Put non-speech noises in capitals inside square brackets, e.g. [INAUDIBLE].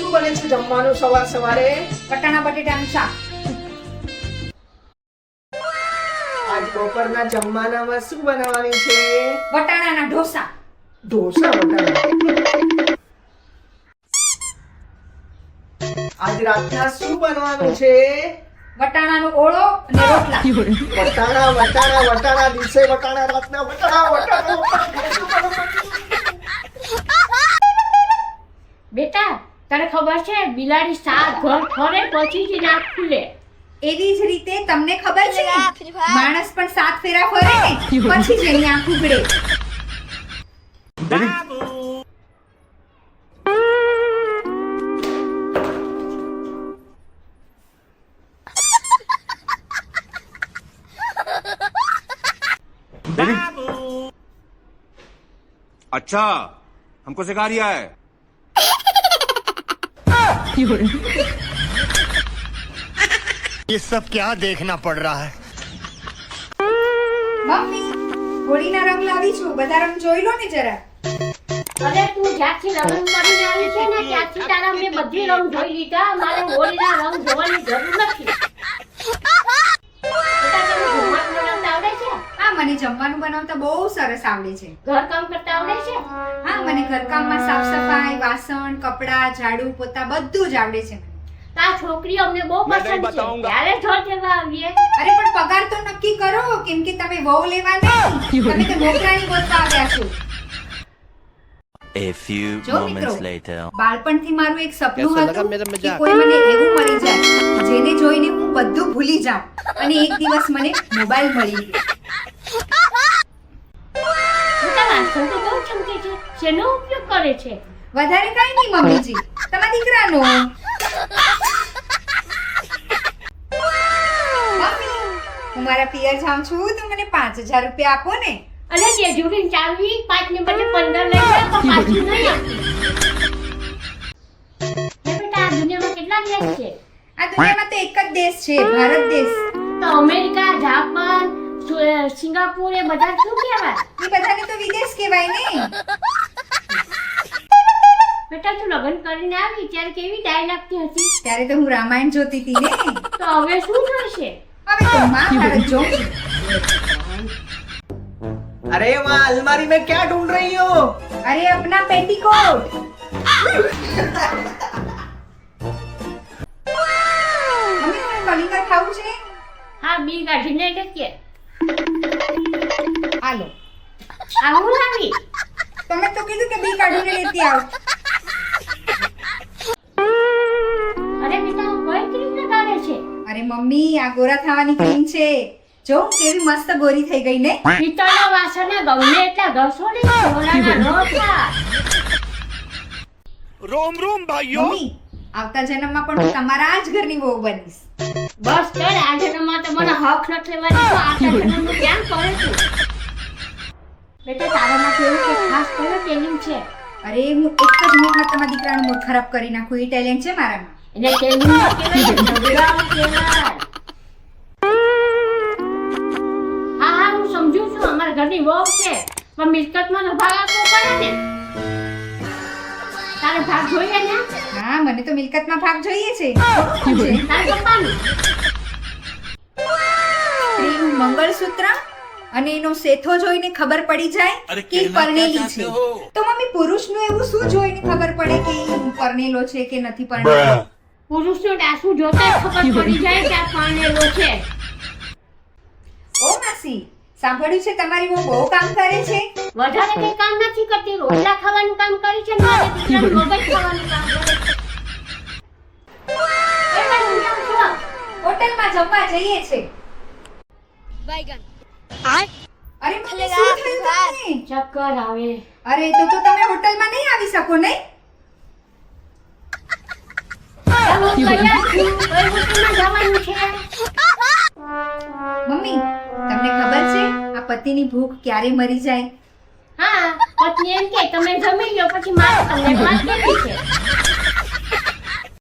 શું બને છે જમવાનું સવાર સવારે? વટાણા બટેટાનું શાક. આજ બપોરના જમવાનામાં શું બનાવવાની છે? વટાણાના ઢોસા. ઢોસા વટાણા આજ રાતના શું બનવાનું છે? વટાણાનો ઓળો અને રોટલા. વટાણા વટાણા વટાણા દિવસે વટાણા રાતના વટાણા વટાણા ખબર છે બિલાડી સાત ઘર ફરે પછી જ નાક ખુલે એવી જ રીતે તમને ખબર છે માણસ પણ સાત ફેરા ફરે ને પછી જ એની આંખ ઉઘડે अच्छा हमको सिखा रिया है [LAUGHS] ये सब क्या देखना पड़ रहा है મમ્મી હોળીના રંગ લાવી છું બધા રંગ જોઈ લો ને જરા અરે તું જ્યાંથી રંગ કરીને આવી છે ને ત્યાંથી તારા મેં બધી રંગ જોઈ લીધા મારે હોળીના રંગ જોવાની જરૂર નથી જમવાનું બનાવતા બહુ સરસ આવડે છે. ઘરકામ કરતા આવડે છે? હા મને ઘરકામમાં સાફ સફાઈ વાસણ કપડાં ઝાડુ પોતા બધું જ આવડે છે. તા છોકરીઓ અમને બહુ પસંદ છે. ત્યારે જો લેવા આવીએ? અરે પણ પગાર તો નક્કી કરો કેમ કે તમે વહુ લેવા નહીં. તમે તો નોકરાની બોલતા આવ્યા છો. A few moments later. બાળપણથી મારું એક સપનું હતું કે કોઈ મને એવું મળી જાય જેને જોઈને હું બધું ભૂલી જાઉં. અને એક દિવસ મને મોબાઈલ મળી ગયો. બેટા વાસણ બહુ ચમકે છે શેનો ઉપયોગ કરે છે? વધારે કઈ નહીં મમ્મીજી. તમારા દીકરાનો. મમ્મી હું મારા પિયર જાઉં છું. તો મને પાંચ હજાર રૂપિયા આપો ને. અને જેજુરી ચાવી પાંચ ને બદલે પંદર લઈ જાય તો પાછી નહીં આપી બેટા આ દુનિયામાં કેટલા દેશ છે? આ દુનિયામાં તો એક જ દેશ છે ભારત દેશ. તો અમેરિકા જાપાન સિંગાપુર એ બધા શું કહેવાય એ બધાને તો વિદેશ કહેવાય ને બેટા તું લગ્ન કરીને આવી ત્યારે કેવી ડાય લાગતી હતી ત્યારે તો હું રામાયણ જોતી હતી ને તો હવે શું થશે હવે તો મહાભારત જોઉં છું अरे वहाँ अलमारी में क्या ढूंढ रही हो અરે અપના પેટીકોટ મમ્મી મને કલિંગર ખાવું છે હા બી કાઢીને જઈએ આલો આ લાવી? તમે તો કીધું કે બી કાઢીને લેતી આવ. અરે પિતા કોઈ ક્રીમ લગાડે છે? અરે મમ્મી આ ગોરા થવાની ક્રીમ છે. જો કેવી મસ્ત ગોરી થઈ ગઈ ને. પિત્તળના વાસણના ગમને એટલા ઘસો ને ગોરાના રોટલા રોમ રોમ ભાઈઓ. આવતા જન્મમાં પણ હું તમારા જ ઘરની વહુ બનીશ. બસ કર આ જન્મમાં મને હક નથી લેવા તો આ કેમ કરે છે? બેટા તારામાં કેવું કે ખાસ કયો ટેલેન્ટ છે? અરે હું એક જ મિનિટમાં તમારા દીકરાનું મૂડ ખરાબ કરી નાખું. એ ટેલેન્ટ છે મારામાં. એટલે ટેલેન્ટ ન કહેવાય. હા હા હું સમજુ છું. અમારા ઘરની વહુ છે. પણ મિલકતમાં તો ભાગ આપવો પડે ને. ભાગ જોઈએ ને? હા મને તો મિલકતમાં ભાગ જોઈએ છે. તારા પપ્પાનું? સ્ત્રીનું મંગળસૂત્ર અને એનો સેથો જોઈને ખબર પડી જાય કે પરણેલી છે. તો મમ્મી પુરુષનું એવું શું જોઈને ખબર પડે કે ઈ પરણેલો છે કે નથી પરણેલો? પુરુષનું ડાસું જોતા જ ખબર પડી જાય કે આ પરણેલો છે? ઓ માસી સાંભળ્યું છે તમારી બહુ બહુ કામ કરે છે? વધારે કઈ કામ નથી કરતી રોટલા ખાવાનું કામ કરી છે મારે દીકરાનું મગજ ખાવાનું કામ કરે છે. હોટલમાં જમવા જઈએ છે. અરે મને શું થયું તમને? ચક્કર આવે. અરે તો તો તમે હોટલમાં નહીં આવી શકો નહીં? મમ્મી તમને ખબર છે પતિની ભૂખ ક્યારે મરી જાય? હા પત્ની એમ કે, તમે જમી લો, પછી મારે તમને વાત છે.